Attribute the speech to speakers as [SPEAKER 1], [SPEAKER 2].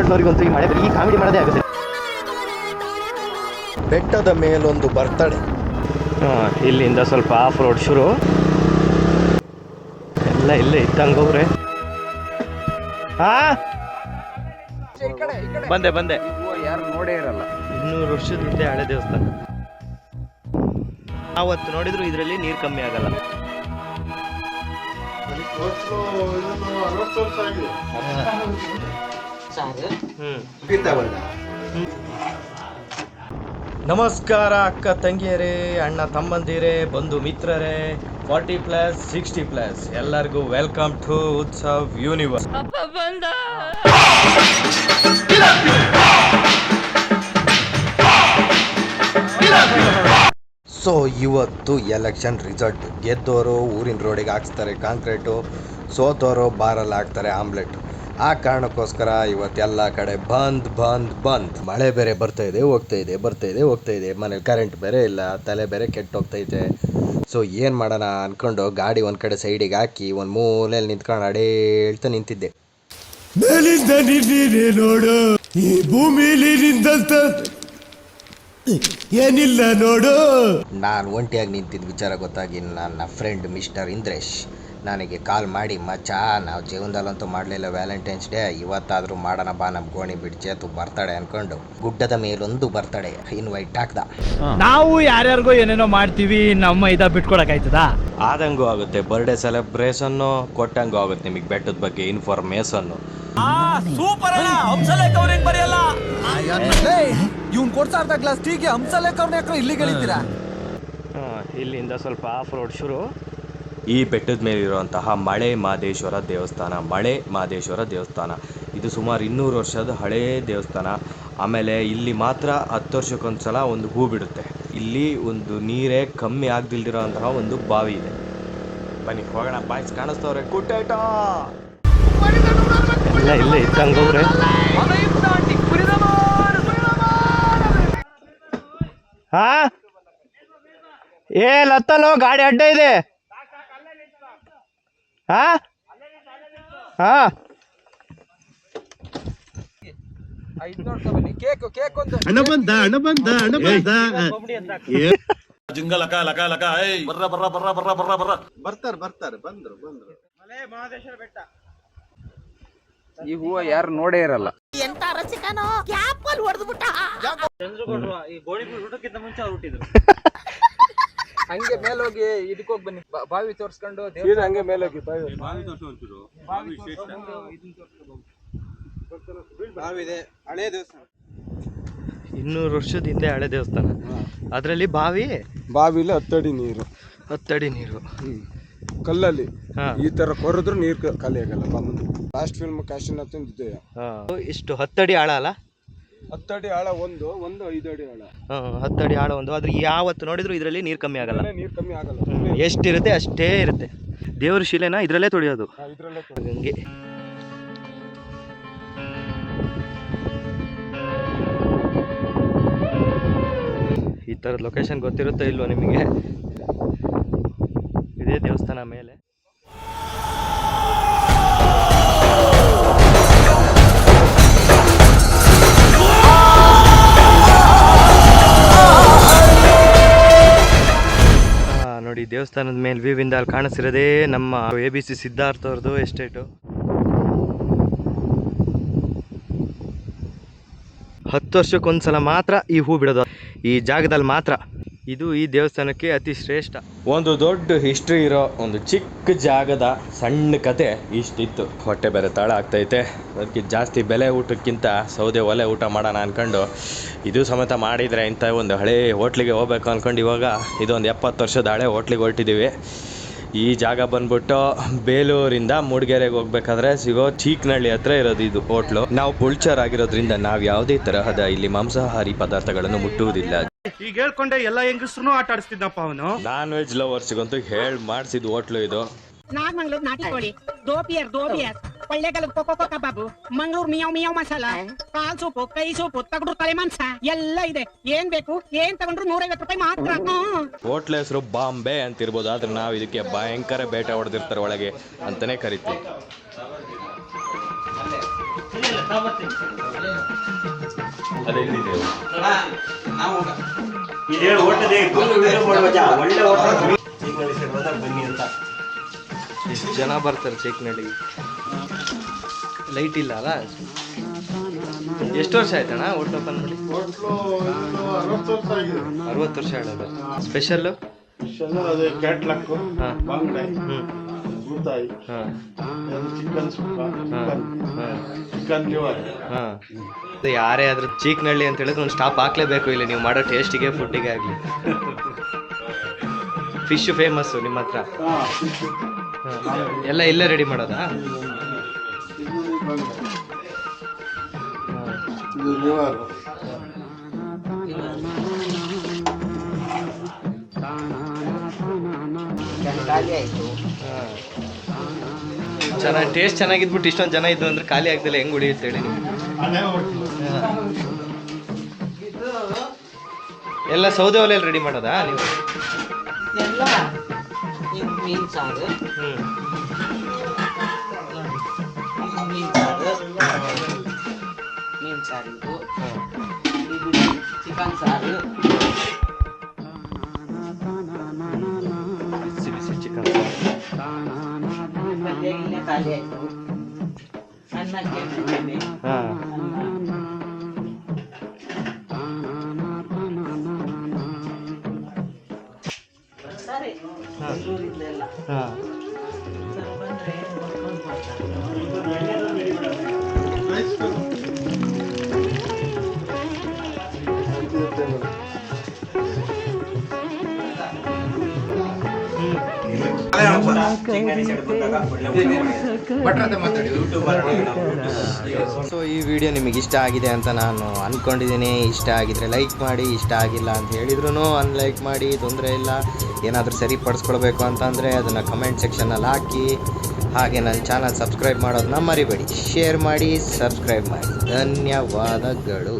[SPEAKER 1] ತಮಿಳ್ನಾಡಿನವ್ರಿಗಂತೂ ಈ ಮಳೆ ಬರೀ ಈ ಕಾಮಿಡಿ ಮಾಡೋದೇ ಆಗುತ್ತೆ.
[SPEAKER 2] ಬೆಟ್ಟದ ಮೇಲೊಂದು ಬರ್ತಡೆ.
[SPEAKER 1] ಇಲ್ಲಿಂದ ಸ್ವಲ್ಪ ಆಫ್ ರೋಡ್ ಶುರು. ಎಲ್ಲ ಇಲ್ಲೇ ಇದ್ದಂಗವ್ರೆ ಹಾ ಬಂದೆ ಬಂದೆ.
[SPEAKER 3] ಯಾರು ನೋಡೇ ಇರಲ್ಲ
[SPEAKER 1] ಇನ್ನೂರು ವರ್ಷದ ಹಿಂದೆ ಹಳೆ ದೇವಸ್ಥಾನ. ಅವತ್ತು ನೋಡಿದ್ರು ಇದರಲ್ಲಿ ನೀರು ಕಮ್ಮಿ ಆಗಲ್ಲ. ನಮಸ್ಕಾರ. ಅಕ್ಕ ತಂಗಿಯರೇ ಅಣ್ಣ ತಮ್ಮಂದಿರೇ ಬಂಧು ಮಿತ್ರರೇ ಫಾರ್ಟಿ ಪ್ಲಸ್ ಸಿಕ್ಸ್ಟಿ ಪ್ಲಸ್ ಎಲ್ಲರಿಗೂ welcome to Utsav universe.
[SPEAKER 2] So ಇವತ್ತು ಎಲೆಕ್ಷನ್ ರಿಸಲ್ಟ್ ಗೆದ್ದವರು ಊರಿನ ರೋಡಿಗೆ ಹಾಕ್ಸ್ತಾರೆ ಕಾಂಕ್ರೀಟು ಸೋತವರು ಬಾರಲ್ಲಿ ಹಾಕ್ತಾರೆ ಆಮ್ಲೆಟ್ ಆ ಕಾರಣಕ್ಕೋಸ್ಕರ ಇವತ್ತೆಲ್ಲ ಕಡೆ ಬಂದ್ ಬಂದ್ ಬಂದ್. ಮಳೆ ಬೇರೆ ಬರ್ತಾ ಇದೆ ಹೋಗ್ತಾ ಇದೆ ಬರ್ತಾ ಇದೆ ಹೋಗ್ತಾ ಇದೆ. ಮನೇಲಿ ಕರೆಂಟ್ ಬೇರೆ ಇಲ್ಲ ತಲೆ ಬೇರೆ ಕೆಟ್ಟು ಹೋಗ್ತೈತೆ ಸೊ ಏನು ಮಾಡೋಣ ಅಂದ್ಕೊಂಡು ಗಾಡಿ ಒಂದು ಕಡೆ ಸೈಡಿಗೆ ಹಾಕಿ ಒಂದು ಮೂಲೆಯಲ್ಲಿ ನಿಂತ್ಕೊಂಡು ಅಡೇಳ್ತಾ ನಿಂತಿದ್ದೆ.
[SPEAKER 4] ಮೇಲಿಂದ ನಿನ್ನೀನೆ ನೋಡು. ಈ ಭೂಮಿಲಿ ನಿಂದಂತ ಏನಿಲ್ಲ ನೋಡು.
[SPEAKER 2] ನಾನು ಒಂಟಿಯಾಗಿ ನಿಂತಿದ್ದ ವಿಚಾರ ಗೊತ್ತಾಗಿ ನನ್ನ ಫ್ರೆಂಡ್ ಮಿಸ್ಟರ್ ಇಂದ್ರೇಶ್. ನನಗೆ ಕಾಲ್ ಮಾಡಿ ಮಚ್ಚಾ ನಾವು ಜೀವನದಲ್ಲಂತೂ ಮಾಡಲಿಲ್ಲ ವ್ಯಾಲೆಂಟೈನ್ಸ್ ಡೇ ಇವತ್ತಾದರೂ ಮಾಡೋಣ ಬಾ ನಮ್ಮ ಗೋಣಿ ಬಿಡ್ಚೇತು ಚೇತು ಬರ್ತಾಳೆ ಅನ್ಕೊಂಡು ಗುಡ್ಡದ ಮೇಲೊಂದು ಬರ್ತಡೆ ಇನ್ವೈಟ್ ಹಾಕ್ದ.
[SPEAKER 5] ನಾವು ಯಾರ್ಯಾರಿಗೋ ಏನೇನೋ ಮಾಡ್ತೀವಿ ನಮ್ಮ ಇದ ಬಿಟ್ಕೊಳಕ್ ಆಯ್ತದ
[SPEAKER 1] ಆದಂಗೂ ಆಗುತ್ತೆ. ಬರ್ಡೇ ಸೆಲೆಬ್ರೇಷನ್ ಕೊಟ್ಟಂಗೂ ಆಗುತ್ತೆ ನಿಮಗೆ ಬೆಟ್ಟದ ಬಗ್ಗೆ ಇನ್ಫಾರ್ಮೇಶನ್
[SPEAKER 5] ಸೂಪರ್ ಅಲ್ಲ ಹಂಸಲೇಖ ಅವ್ರೇನ್ ಬರೆಯಲ್ಲ?
[SPEAKER 3] ಇವ್ನ್ ಕೊಡ್ತಾ ಇರ್ತ ಗ್ಲಾಸ್ ಟೀಗೆ ಹಂಸಲೇಖ ಅವ್ರನ್ನ ಯಾಕೋ ಇಲ್ಲಿ ಹಾ
[SPEAKER 1] ಇಲ್ಲಿಂದ ಸ್ವಲ್ಪ ಆಫ್ ರೋಡ್ ಶುರು. ಈ ಬೆಟ್ಟದ ಮೇಲಿರುವಂತಹ ಮಳೆ ಮಾದೇಶ್ವರ ದೇವಸ್ಥಾನ, ಮಳೆ ಮಾದೇಶ್ವರ ದೇವಸ್ಥಾನ. ಇದು ಸುಮಾರು ಇನ್ನೂರು ವರ್ಷದ ಹಳೆಯ ದೇವಸ್ಥಾನ. ಆಮೇಲೆ ಇಲ್ಲಿ ಮಾತ್ರ ಹತ್ತು ವರ್ಷಕ್ಕೊಂದ್ಸಲ ಒಂದು ಹೂ ಬಿಡುತ್ತೆ. ಇಲ್ಲಿ ಒಂದು ನೀರೇ ಕಮ್ಮಿ ಆಗ್ದಿಲ್ದಿರೋಂತಹ ಒಂದು ಬಾವಿ ಇದೆ. ಬನ್ನಿ, ಹೋಗೋಣ. ಬಾಯ್ಸ್ ಕಾಣಿಸ್ತವ್ರೆ. ಕುಟ್ಟೇಟ ಇಲ್ಲ ಇಲ್ಲ ಇದ್ದಂಗವ್ರೆ ಹಾ? ಏ, ಲತ್ತಲ್ಲೋ, ಗಾಡಿ ಅಡ್ಡ ಇದೆ. ಹಾ? ಹಾ?
[SPEAKER 3] ಐದ್ ನೋಡ್ಕೊ ಬನ್ನಿ ಕೇಕ್ ಬರ್ರ ಒಂದು
[SPEAKER 4] ಹಣ ಬಂದ ಬಂದ್ರು ಮಲೆ ಹಣ ಬೆಟ್ಟ.
[SPEAKER 3] ಈ ಹೂವ ಯಾರು ನೋಡೇ ಇರಲ್ಲ.
[SPEAKER 6] ಎಂತ ರಸಿಕನೋ ಕ್ಯಾಪಲ್ಲಿ ಹೊಡೆದ್ಬಿಟ್ಟ
[SPEAKER 3] ಹಂಗೆ ಮೇಲೆ ಹೋಗಿ ಇದಕ್ಕೆ ಹೋಗಿ ಬನ್ನಿ. ಬಾ- ಬಾವಿ ತೋರ್ಸ್ಕೊಂಡು ದೇವ್ರ ಹಂಗೆ ದೇವಸ್ಥಾನ.
[SPEAKER 1] ಇನ್ನೂರು ವರ್ಷದ ಹಿಂದೆ ಹಳೆ ದೇವಸ್ಥಾನ. ಅದರಲ್ಲಿ ಬಾವಿ?
[SPEAKER 7] ಬಾವಿಲಿ ಹತ್ತಡಿ ನೀರು.
[SPEAKER 1] ಹತ್ತಡಿ ನೀರು.
[SPEAKER 7] ಕಲ್ಲಲ್ಲಿ.
[SPEAKER 1] ಹಾ.
[SPEAKER 7] ಈ ತರ ಕೊರೆದ್ರು ನೀರು ಖಾಲಿ ಆಗಲ್ಲ. ಬಂದು ಲಾಸ್ಟ್ ಫಿಲ್ಮ್ ಕಾಶಿನಾಥ್ ಇದೆ
[SPEAKER 1] ಹಾ. ಇಷ್ಟು ಹತ್ತಡಿ ಆಳ ಅಲ್ಲ
[SPEAKER 7] ಹತ್ತಡಿ ಆಳ ಒಂದು ಒಂದು ಐದು ಅಡಿ ಆಳ.
[SPEAKER 1] ಹತ್ತು ಹತ್ತಡಿ ಆಳ ಒಂದು. ಆದ್ರೆ ಯಾವತ್ತು ನೋಡಿದ್ರು ಇದರಲ್ಲಿ ನೀರು ಕಮ್ಮಿ ಆಗಲ್ಲ.
[SPEAKER 7] ನೀರು ಕಮ್ಮಿ ಆಗಲ್ಲ.
[SPEAKER 1] ಎಷ್ಟಿರುತ್ತೆ ಅಷ್ಟೇ ಇರುತ್ತೆ. ದೇವ್ರ ಶಿಲೆನ ಇದರಲ್ಲೇ ತೊಳೆಯೋದು.
[SPEAKER 7] ಇದ್ರಲ್ಲೇ
[SPEAKER 1] ಹಂಗೆ. ಈ ಥರದ ಲೊಕೇಶನ್ ಗೊತ್ತಿರುತ್ತೋ ಇಲ್ವೋ ನಿಮಗೆ? ಇದೇ ದೇವಸ್ಥಾನ ಮೇಲೆ. ನೋಡಿ ದೇವಸ್ಥಾನದ ಮೇಲೆ ಇಂದ ಅಲ್ಲಿ ಕಾಣಿಸಿರೋದೇ ನಮ್ಮ ಎ ಬಿ ಸಿ ಸಿದ್ಧಾರ್ಥ ಅವ್ರದ್ದು ಎಸ್ಟೇಟು ಹತ್ತು ವರ್ಷಕ್ಕೊಂದ್ಸಲ ಮಾತ್ರ ಈ ಹೂ ಬಿಡೋದು. ಈ ಜಾಗದಲ್ಲಿ ಮಾತ್ರ ಇದು ಈ ದೇವಸ್ಥಾನಕ್ಕೆ ಅತಿ ಶ್ರೇಷ್ಠ. ಒಂದು ದೊಡ್ಡ ಹಿಸ್ಟ್ರಿ ಇರೋ ಒಂದು ಚಿಕ್ಕ ಜಾಗದ ಸಣ್ಣ ಕತೆ ಇಷ್ಟಿತ್ತು. ಹೊಟ್ಟೆ ಬೇರೆ ತಾಳ ಆಗ್ತೈತೆ. ಅದಕ್ಕೆ ಜಾಸ್ತಿ ಬೆಲೆ ಊಟಕ್ಕಿಂತ ಸೌದೆ ಒಲೆ ಊಟ ಮಾಡೋಣ ಅನ್ಕೊಂಡು ಇದು ಸಮೇತ ಮಾಡಿದರೆ ಇಂಥ ಒಂದು ಹಳೆ ಹೋಟ್ಲಿಗೆ ಹೋಗ್ಬೇಕು ಅನ್ಕೊಂಡು ಇವಾಗ ಇದೊಂದು ಎಪ್ಪತ್ತು ವರ್ಷದ ಹಳೆ ಹೋಟ್ಲಿಗೆ ಹೊರಟಿದ್ದೀವಿ ಈ ಜಾಗ ಬಂದ್ಬಿಟ್ಟು ಬೇಲೂರಿಂದ ಮೂಡಿಗೆರೆಗೆ ಹೋಗ್ಬೇಕಾದ್ರೆ ಸಿಗೋ ಚೀಕ್ನಳ್ಳಿ ಹತ್ರ ಇರೋದು ಇದು ಹೋಟ್ಲು. ನಾವು ಪುಳ್ಚರ್ ಆಗಿರೋದ್ರಿಂದ ನಾವು ಯಾವುದೇ ತರಹದ ಇಲ್ಲಿ ಮಾಂಸಾಹಾರಿ ಪದಾರ್ಥಗಳನ್ನು ಮುಟ್ಟುವುದಿಲ್ಲ.
[SPEAKER 4] ಈಗ ಹೇಳ್ಕೊಂಡೆ ಎಲ್ಲ ಹೆಂಗಸ್ರು ಆಟ ಆಡಿಸ್ತಿದ್ದಪ್ಪ ಅವನು.
[SPEAKER 1] ನಾನ್ ವೆಜ್ ಲವರ್ಸ್ಗಂತೂ ಹೇಳ್ ಮಾಡಿಸಿದ ಹೋಟ್ಲು ಇದು.
[SPEAKER 6] ನಾಗಮಂಗ್ಳೂರ್ ನಾಟಿ ಕೋಳಿ ದೋಪಿಯರ್ ದೋಪಿಯರ್ ಕೊಳ್ಳೆಗಾಲದ ಕೊಕ್ಕೋ ಕಬಾಬು ಮಂಗಳೂರು ಮಿಯಾವ್ ಮಿಯಾವ್ ಮಸಾಲ ಕಾಲ್ ಸೂಪು ಕೈ ಸೂಪು ತಗಡು ತಲೆ ಮಾಂಸ ಎಲ್ಲ ಇದೆ. ಏನ್ ಬೇಕು ಏನ್ ತಗೊಂಡ್ರು ನೂರೈವತ್ತು ರೂಪಾಯಿ ಮಾತ್ರ. ಹ್ಮ್.
[SPEAKER 1] ಹೋಟ್ಲ್ ಹೆಸರು ಬಾಂಬೆ ಅಂತ ಇರ್ಬೋದು ಆದ್ರೆ ನಾವ್ ಇದಕ್ಕೆ ಭಯಂಕರ ಬೇಟೆ ಹೊಡೆದಿರ್ತಾರೆ ಒಳಗೆ ಅಂತಾನೆ ಕರಿತೀವಿ. ಎಷ್ಟು ಜನ ಬರ್ತಾರೆ ಚೇಕ್ನಳ್ಳಿಗೆ ಲೈಟ್ ಇಲ್ಲ ಅಲ್ಲ? ಎಷ್ಟು ವರ್ಷ ಆಯ್ತಣ್ಣ ಹೋಟ್ಲ್ ಓಪನ್ ಮಾಡಿ ಅರವತ್ತು ವರ್ಷ ಆಡೋದು ಸ್ಪೆಷಲ್ಲು
[SPEAKER 4] ಅದೇ ಕ್ಯಾಟ್ಲಾಕು
[SPEAKER 1] ಹಾಂ. ಹಾಂ.
[SPEAKER 4] ಚಿಕನ್ ಸುಕ್ಕ ಚಿಕನ್ ಲಿವರ್
[SPEAKER 1] ಹಾಂ ಯಾರೇ ಆದ್ರೂ ಚೀಕ್ನಳ್ಳಿ ಅಂತ ಹೇಳಿದ್ರೆ ಒಂದು ಸ್ಟಾಪ್ ಹಾಕ್ಲೇಬೇಕು ಇಲ್ಲಿ. ನೀವು ಮಾಡೋ ಟೇಸ್ಟಿಗೆ ಫುಡ್ಡಿಗೆ ಆಗಲಿ. ಫಿಶ್ ಫೇಮಸ್ಸು ನಿಮ್ಮ ಹತ್ರ. ಎಲ್ಲ ಇಲ್ಲೇ ರೆಡಿ ಮಾಡೋದಾ?
[SPEAKER 4] ಇದು ಲಿವರ್
[SPEAKER 1] ಚೆನ್ನಾಗಿ ಟೇಸ್ಟ್ ಚೆನ್ನಾಗಿದ್ಬಿಟ್ಟು ಇಷ್ಟೊಂದು ಜನ ಇದ್ದು ಅಂದ್ರೆ ಖಾಲಿ ಆಗ್ದಿಲ್ಲ ಹೆಂಗ್ ಉಳಿಯುತ್ತೆ ಹೇಳಿ ಎಲ್ಲ ಸೌದೆ ಒಲೆಯಲ್ಲಿ ರೆಡಿ ಮಾಡೋದಾ ನೀವು?
[SPEAKER 8] ಮೀನ್ ಸಾರು. ಚಿಕನ್ ಸಾರು. ಖಾಲಿ ಆಯ್ತು ಅನ್ನಕ್ಕೆ ಮಾಡಿದೆ.
[SPEAKER 1] ಹಾಂ
[SPEAKER 8] ಅನ್ನ ಸರಿ ಬೆಂಗಳೂರಿಂದೆಲ್ಲ
[SPEAKER 1] ಹಾಂ
[SPEAKER 8] ಸರ್ ಬಂದ್ರೆ ನೋಡ್ಕೊಂಡು ಮಾಡ್ತಾರೆ
[SPEAKER 2] ಸೊ ಈ ವಿಡಿಯೋ ನಿಮಗೆ ಇಷ್ಟ ಆಗಿದೆ ಅಂತ ನಾನು ಅಂದ್ಕೊಂಡಿದ್ದೀನಿ ಇಷ್ಟ ಆಗಿದ್ರೆ ಲೈಕ್ ಮಾಡಿ ಇಷ್ಟ ಆಗಿಲ್ಲ ಅಂತ ಹೇಳಿದ್ರು ಅನ್ಲೈಕ್ ಮಾಡಿ ತೊಂದರೆ ಇಲ್ಲ ಏನಾದರೂ ಸರಿಪಡಿಸ್ಕೊಳ್ಬೇಕು ಅಂತಂದರೆ ಅದನ್ನು ಕಮೆಂಟ್ ಸೆಕ್ಷನಲ್ಲಿ ಹಾಕಿ ಹಾಗೆ ನನ್ನ ಚಾನಲ್ ಸಬ್ಸ್ಕ್ರೈಬ್ ಮಾಡೋದನ್ನ ಮರಿಬೇಡಿ ಶೇರ್ ಮಾಡಿ ಸಬ್ಸ್ಕ್ರೈಬ್ ಮಾಡಿ ಧನ್ಯವಾದಗಳು